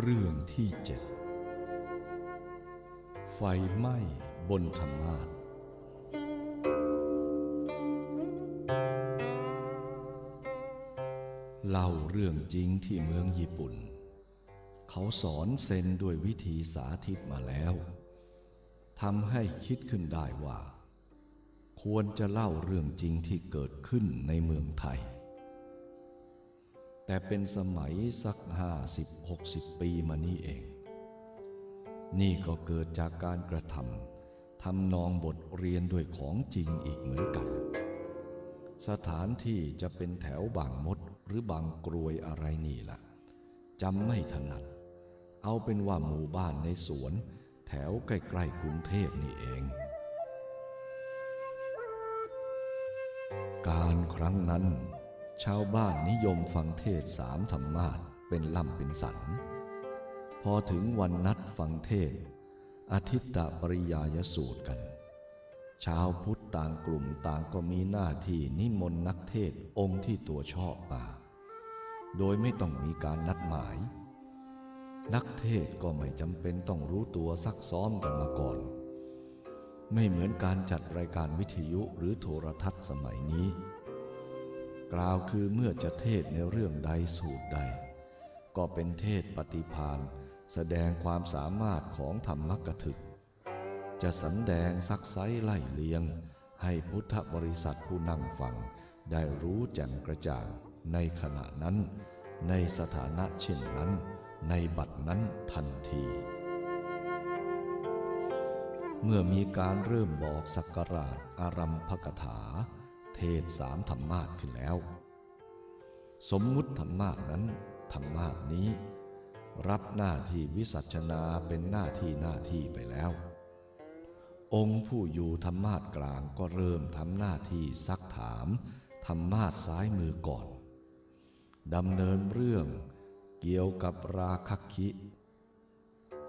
เรื่องที่เจ็ดไฟไหม้บนธรรมาสน์เล่าเรื่องจริงที่เมืองญี่ปุ่น เขาสอนเซนด้วยวิธีสาธิตมาแล้วทำให้คิดขึ้นได้ว่า ควรจะเล่าเรื่องจริงที่เกิดขึ้นในเมืองไทย แต่เป็นสมัยสักห้าสิบหกสิบปีมานี้เอง นี่ก็เกิดจากการกระทำทำนองบทเรียนด้วยของจริงอีกเหมือนกัน สถานที่จะเป็นแถวบางมดหรือบางกรวยอะไรนี่ล่ะจำไม่ถนัด เอาเป็นว่าหมู่บ้านในสวน แถวใกล้ๆกรุงเทพนี่เอง การครั้งนั้น ชาวบ้านนิยมฟังเทศสามธรรมาสเป็นล่ำเป็นสัน พอถึงวันนัดฟังเทศอาทิตตปริยายสูตรกัน ชาวพุทธต่างกลุ่มต่างก็มีหน้าที่นิมนต์นักเทศองค์ที่ตัวชอบมา โดยไม่ต้องมีการนัดหมาย นักเทศก็ไม่จำเป็นต้องรู้ตัวซักซ้อมกันมาก่อน ไม่เหมือนการจัดรายการวิทยุหรือโทรทัศน์สมัยนี้ กล่าวคือเมื่อจะเทศในเรื่องใดสูตรใด ก็เป็นเทศปฏิพานแสดงความสามารถของธรรมกถึก จะสันแดงซักไซไล่เลียง ให้พุทธบริษัทผู้นั่งฟัง ได้รู้แจ่มกระจ่างในขณะนั้น ในสถานะเช่นนั้น ในบัดนั้นทันที เมื่อมีการเริ่มบอกสักการะอารัมภกถา ทศสามธรรมาสขึ้นแล้ว สมมุติธรรมาสนั้นธรรมาสนี้ รับหน้าที่วิสัชนาเป็นหน้าที่หน้าที่ไปแล้ว องค์ผู้อยู่ธรรมาสกลางก็เริ่มทำหน้าที่ซักถามธรรมาสซ้ายมือก่อนดำเนินเรื่องเกี่ยวกับราคคิ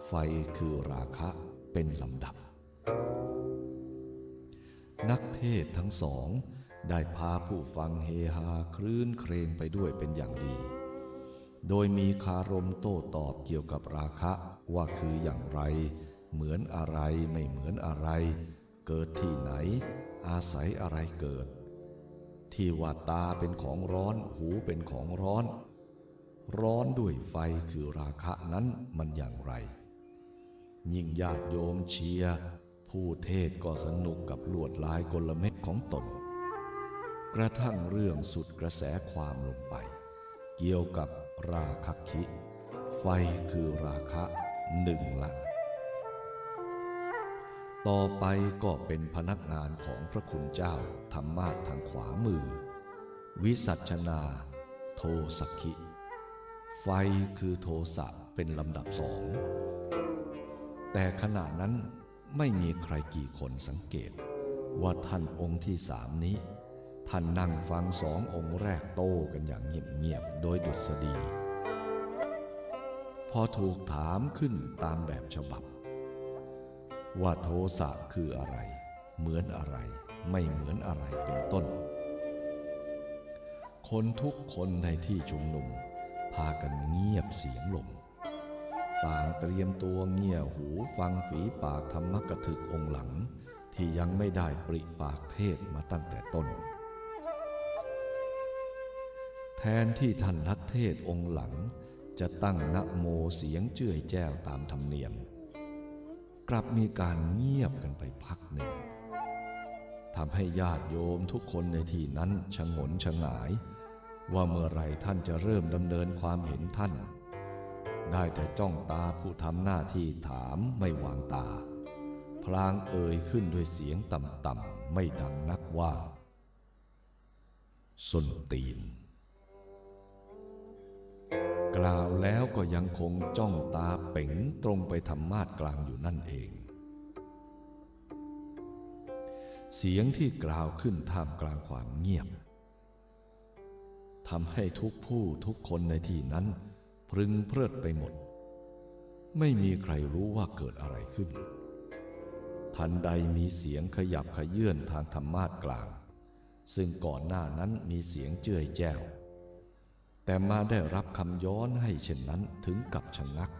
ไฟคือราคะเป็นลำดับ นักเทศทั้งสอง ได้พาผู้ฟังเฮฮาคลื่นเครงไปด้วยเป็นอย่างดี โดยมีคารมโต้ตอบเกี่ยวกับราคะว่าคืออย่างไร เหมือนอะไรไม่เหมือนอะไร เกิดที่ไหน อาศัยอะไรเกิด ที่ว่าตาเป็นของร้อนหูเป็นของร้อน ร้อนด้วยไฟคือราคะนั้นมันอย่างไร ยิ่งญาติโยมเชียร์ผู้เทศก็สนุกกับลวดลายกลเม็ดของตน กระทั่งเรื่องสุดกระแสความลงไป เกี่ยวกับราคคิ ไฟคือราคะหนึ่งละ ต่อไปก็เป็นพนักงานของพระคุณเจ้าธรรมาสทางขวามือ วิสัชนา โทสักคิ ไฟคือโทสะเป็นลำดับสอง แต่ขณะนั้นไม่มีใครกี่คนสังเกต ว่าท่านองค์ที่สามนี้ ท่านนั่งฟังสององค์แรกโต้กันอย่างเงียบๆโดยดุษฎี พอถูกถามขึ้นตามแบบฉบับ ว่าโทสะคืออะไร เหมือนอะไร ไม่เหมือนอะไรเป็นต้น คนทุกคนในที่ชุมนุม พากันเงียบเสียงลงต่างเตรียมตัวเงี่ยหูฟังฝีปากธรรมกถึกองค์หลัง ที่ยังไม่ได้ปริปากเทศมาตั้งแต่ต้น แทนที่ท่านนักเทศองค์หลัง จะตั้งนะโมเสียงเจื่อยแจ้วตามธรรมเนียม กลับมีการเงียบกันไปพักหนึ่งทำให้ญาติโยมทุกคนในที่นั้นชงนชงาย ว่าเมื่อไรท่านจะเริ่มดำเนินความเห็นท่าน ได้แต่จ้องตาผู้ทำหน้าที่ถามไม่วางตา พลางเอ่ยขึ้นด้วยเสียงต่ำๆไม่ดังนักว่าสนตีน ก็ยังคงจ้องตาเป๋งตรงไปทำมาดกลางอยู่นั่นเอง เสียงที่กล่าวขึ้นท่ามกลางความเงียบทำให้ทุกผู้ทุกคนในที่นั้น พรึงเพลิดไปหมด ไม่มีใครรู้ว่าเกิดอะไรขึ้น ทันใดมีเสียงขยับขยื่นทางธรรมาสกลาง ซึ่งก่อนหน้านั้นมีเสียงเจื่อยแจ้ว แต่มาได้รับคำย้อนให้เช่นนั้นถึงกับชะงัก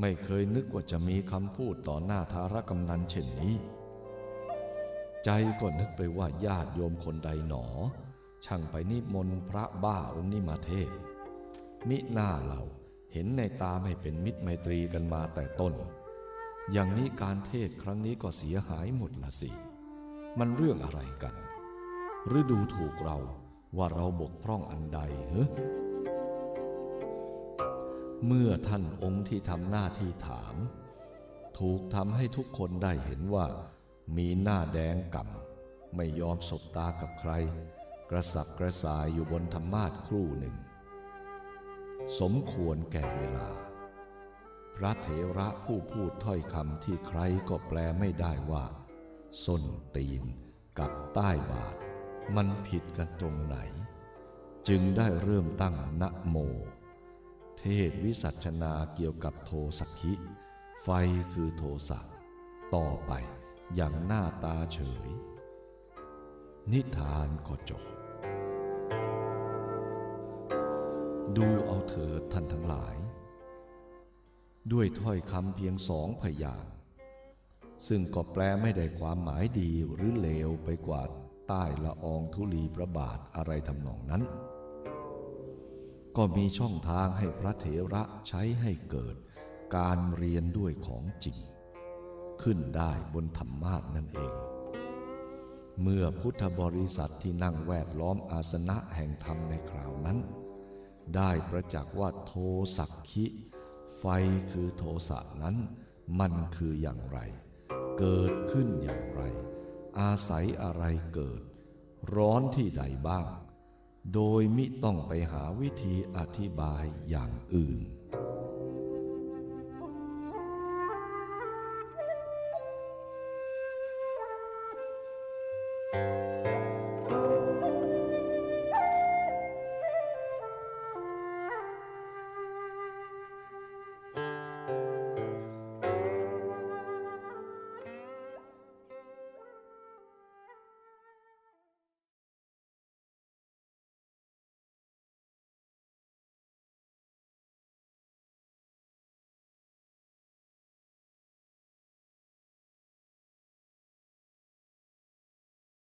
ไม่เคยนึกว่าจะมีคำพูดต่อหน้าธารกำนันเช่นนี้ ใจก็นึกไปว่าญาติโยมคนใดหนอ ช่างไปนิมนต์พระบ้าองค์นี้มาเทศ มิหน้าเราเห็นในตาไม่เป็นมิตรไมตรีกันมาแต่ต้น อย่างนี้การเทศครั้งนี้ก็เสียหายหมดละสิ มันเรื่องอะไรกัน หรือดูถูกเรา ว่าเราบกพร่องอันใดเหรอเมื่อท่านองค์ที่ทำหน้าที่ถาม ถูกทำให้ทุกคนได้เห็นว่า มีหน้าแดงก่ำไม่ยอมสบตากับใคร กระสับกระส่ายอยู่บนธรรมาทครู่หนึ่ง สมควรแก่เวลา พระเถระผู้พูดถ้อยคำที่ใครก็แปลไม่ได้ว่า ส้นตีนกับใต้บาท มันผิดกันตรงไหน จึงได้เริ่มตั้งนะโม เทศวิสัชนาเกี่ยวกับโทสักขิไฟคือโทสะต่อไปอย่างหน้าตาเฉย นิทานก็จบ ดูเอาเถิดท่านทั้งหลาย ด้วยถ้อยคำเพียงสองพยางซึ่งก็แปลไม่ได้ความหมายดีหรือเลวไปกว่า ใต้ละอองธุลีพระบาทอะไรทำนองนั้น ก็มีช่องทางให้พระเถระใช้ให้เกิดการเรียนด้วยของจริง ขึ้นได้บนธรรมาสนั่นเอง เมื่อพุทธบริษัทที่นั่งแวดล้อมอาสนะแห่งธรรมในคราวนั้น ได้ประจักษ์ว่าโทสักขิไฟคือโทสะนั้นมันคืออย่างไร เกิดขึ้นอย่างไร อาศัยอะไรเกิด ร้อนที่ใดบ้าง โดยมิต้องไปหาวิธีอธิบายอย่างอื่น